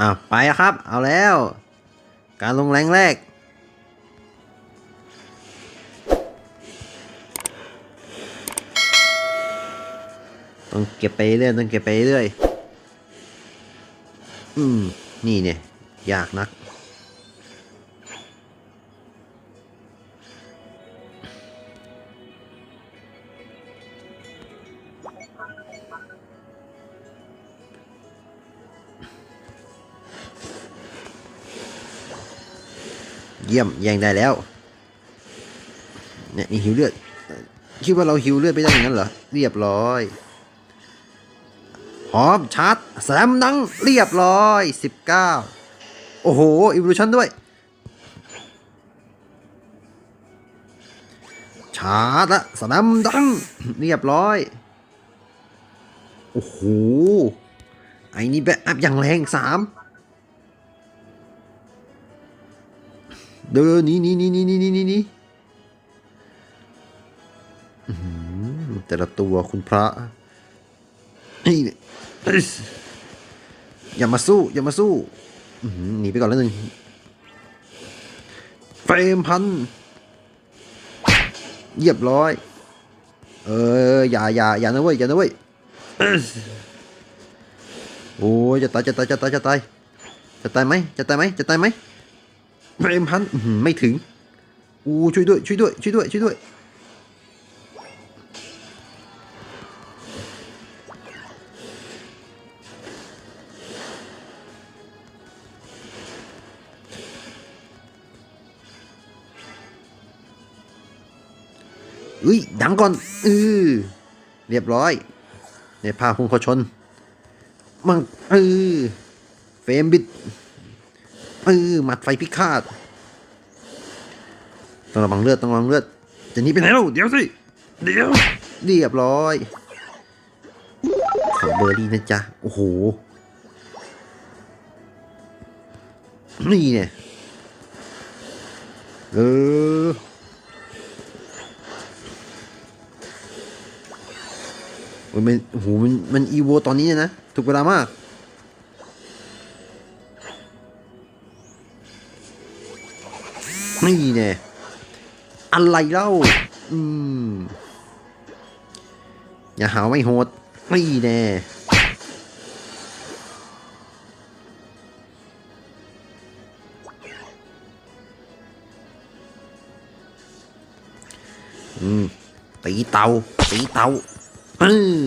อะไปอะครับ เอาแล้ว การลงแรงแรก ต้องเก็บไปเรื่อยต้องเก็บไปเรื่อย อืม นี่เนี่ย ยากนัก เยี่ยมแย่งได้แล้วเนี่ยนี่หิวเลือดคิดว่าเราหิวเลือดไปได้อย่างนั้นเหรอเรียบร้อยพร้อมชาร์จแซมดังเรียบร้อยสิบเก้าโอ้โหอิว o ูชันด้วยชาร์จละสแลมดัง เรียบร้อย โอ้โห ไอ้นี่แบ็คอัพอย่างแรงสาม เดี๋ยวนี้นี่นี่นี่นี่นี่นี่นี่แต่ละตัวคุณพระ นี่อย่ามาสู้ อย่ามาสู้หนีไปก่อนแล้วหนึ่งเฟรมพันเยียบร้อย เออ อย่าอย่าอย่านะเว้ย อย่านะเว้ย โอ้ยจะตายจะตายจะตายจะตายจะตายไหมจะตายไหมจะตายไหม เฟรมพันไม่ถึง อู้ช่วยด้วยช่วยด้วยช่วยด้วยช่วยด้วยเอ้ย ดังก่อนเออเรียบร้อย ในพาพุงเขาชน มังเออเฟมบิด เออหมัดไฟพิฆาตต้องระวังเลือดต้องระวังเลือดจะหนีไปไหนเล่าเดี๋ยวสิ เดี๋ยวเรียบร้อย ขอเบอร์รี่นะจ๊ะ โอ้โห นี่เนี่ยเออมันโอ้โหมันมันอีโวตอนนี้เนี่ยนะ ถูกเวลามาก นี่เนี่ยอะไรเล่า อืม อย่าหาไม่โหดนี่แน่อืม ตีเตา ตีเตาเออ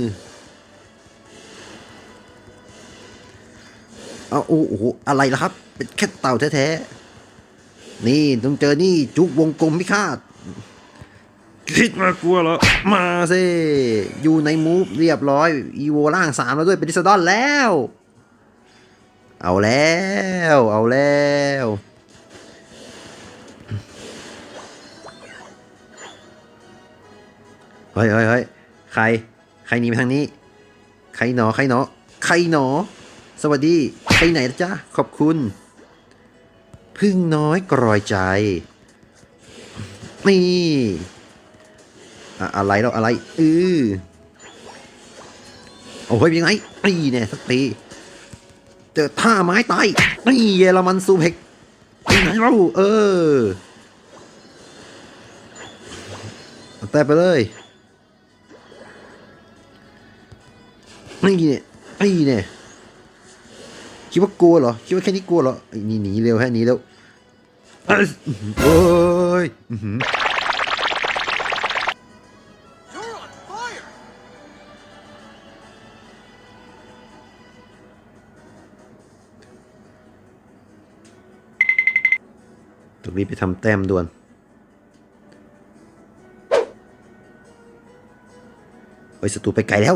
เอาโอ้โห อะไรล่ะครับ เป็นแค่เต่าแท้ๆ นี่ต้องเจอนี่จุกวงกลมพิฆาตคิดมากลัวเหรอ มาสิ อยู่ในมูฟเรียบร้อย อีโวล่างสามแล้วด้วยเป็นดิสดอนแล้ว เอาแล้ว เอาแล้ว เฮ้ยเฮ้ยเฮ้ยใคร ใครหนีไปทางนี้ ใครหนอ ใครหนอ ใครหนอ สวัสดี ไปไหนนะจ๊ะขอบคุณ พึ่งน้อยกรอยใจ นี่อะไรแล้วอะไรเออโอ้ยยังไงนี่เนี่ยสักทีเจอท่าไม้ตายนี่เยอรมันซูเพ็กไปไหนเราเออแต่ไปเลยนี่เนี่ยนี่เนี่ย คิดว่ากลัวเหรอ คิดว่าแค่นี้กลัวเหรอไอ้นี่หนีเร็วแค่นี้แล้วเอ้ยโอ้ยตรงนี้ไปทำแต้มด่วนเฮ้ยศัตรูไปไกลแล้ว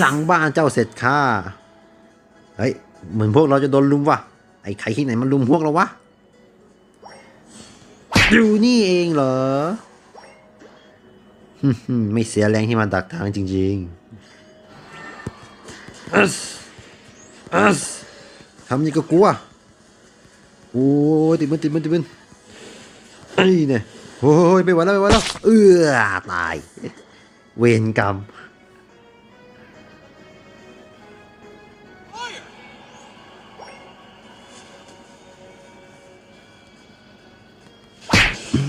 หลังบ้านเจ้าเสร็จค่าเฮ้ยเหมือนพวกเราจะโดนลุมว่ะไอ้ใครที่ไหนมันลุมพวกเราวะอยู่นี่เองเหรอไม่เสียแรงที่มาดักทางจริงๆอัสอัสทำนี่ก็กลัว โอ้ยติดมันติดมันติดมันไอ้เนี่ยโอ้ยไม่ไหวแล้วไม่ไหวแล้ว เอื้อตาย เวรกรรม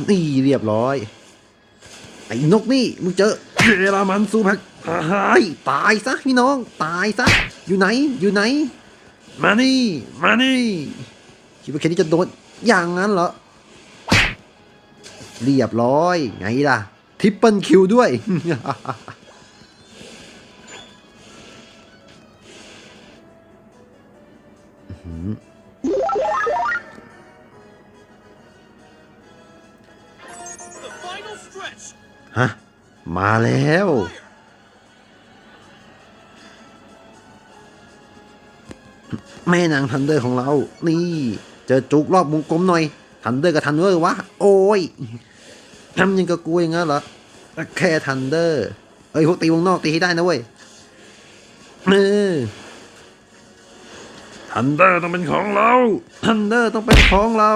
นี่เรียบร้อยไอ้นกนี่มึงเจอเยอรมันซูแพ็คหายตายซะพี่น้อง ตายซะ อยู่ไหนอยู่ไหน มานี่ มานี่คิดว่าแค่นี้จะโดนอย่างนั้นเหรอ เรียบร้อย ไงล่ะ ทิปเปิลคิวด้วย The มาแล้ว แม่นางทันเดอร์ของเรา นี่ เจอจุกรอบวงกลมหน่อย ทันเดอร์กับทันเวอร์วะ โอ้ยทำยังกับกูอย่างนั้นเหรอ แค่ทันเดอร์ เอ้ยพวกตีวงนอกตีให้ได้นะเว้ยเออทันเดอร์ต้องเป็นของเรา ทันเดอร์ต้องเป็นของเรา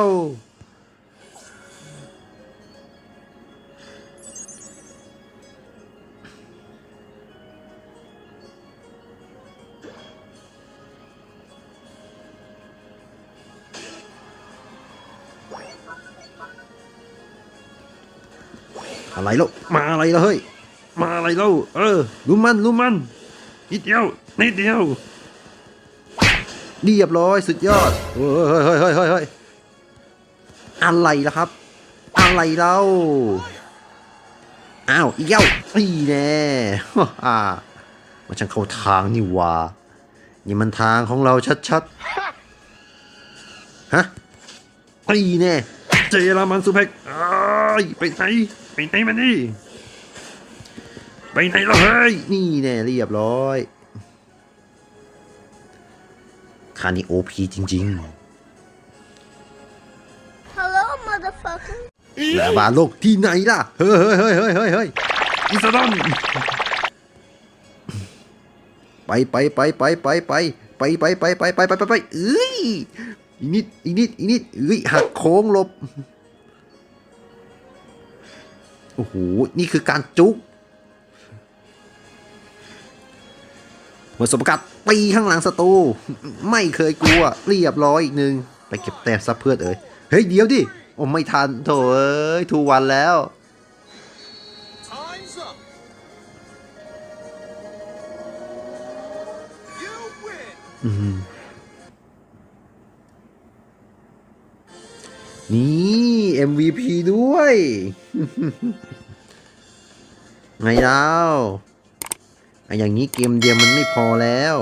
อะไรแล้วมาอะไรแล้วเฮ้ยมาอะไรแล้วเออรู้มันรู้มันนิดเดียวนิดเดียวเรียบร้อยสุดยอดเฮ้ยเฮ้ยเฮ้ยเฮ้ยเฮ้ยอะไรล่ะครับ อะไรเล่าอ้าวอีกเย้าอีแน่ฮ่ามันช่างเข้าทางนี่ว่านี่มันทางของเราชัดๆฮะอีแน่เจรามันสุเพ็กไปไหน ไปไหนมานี่ไปไหนแล้วเฮ้ยนี่แน่เรียบร้อยคานี่โอพีจริง Hello, motherfucker. ๆแล้วบาโลกที่ไหนล่ะ เฮ้ยเฮ้ยเฮ้ยเฮ้ยเฮ้ยเฮ้ยอิสดอนไปไปไปไปไปไปไปไปไปไปไปไปไปไปเอ้ยอีกนิดอีกนิดอีกนิดเอ้ยหักโค้งหลบ โอ้โห นี่คือการจุกหมดสมกัดตีข้างหลังศัตรูไม่เคยกลัว เรียบร้อยอีกหนึ่งไปเก็บแต้มซับเพื่อนเอ้ยเฮ้ย เดี๋ยวดิ โอ้ไม่ทันโถเอ้ยทูวันแล้ว Time's up. You win. อืมนี่ MVP ด้วยไงแล้วไอ้อย่างนี้เกมเดียวมันไม่พอแล้ว